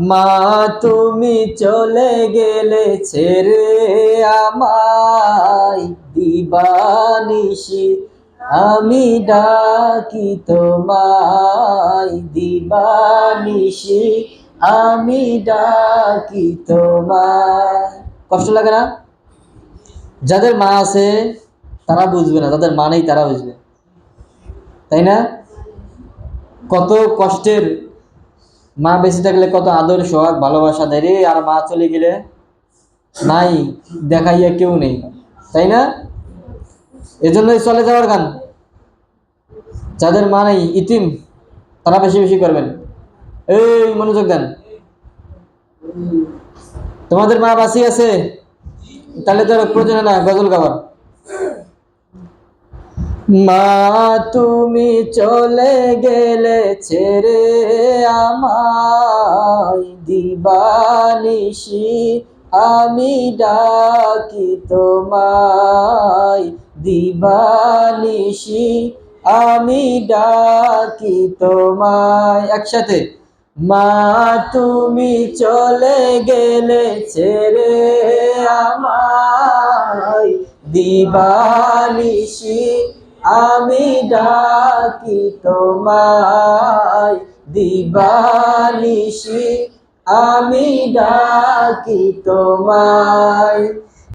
মা, তুমি চলে গেলে ছেড়ে আমায় দিবানিশি। আমি ডাকি তোমায় দিবানিশি। আমি ডাকি তোমায়। কষ্ট লাগে না? যাদের মা আছে, তারা বুঝবে না। যাদের মা নেই, তারা বুঝবে। তাই না? কত কষ্টের মা বেঁচে থাকলে কত আদর সোহাগ, ভালোবাসা দেয় রে, আর মা চলে গেলে নাই, দেখাইয়া কেউ নেই, তাই না? এজন্যই চলে যাওয়ার গান। যাদের মা নেই, ইতিম, তারা বেশি বেশি করবেন। এই, মনোযোগ দেন। তোমাদের মা বাসি আছে? তাহলে তো প্রয়োজন না, গজল গাবার মা, তুমি চলে গেলে ছেড়ে আমায় দিবানিশি, আমি ডাকি তোমায় দিবানিশি, আমি ডাকি তোমায় একসাথে। মা, তুমি চলে গেলে ছেড়ে আমায় দিবানিশি আমি ডাকি তোমায় দিবানিশি আমি ডাকি তোমায়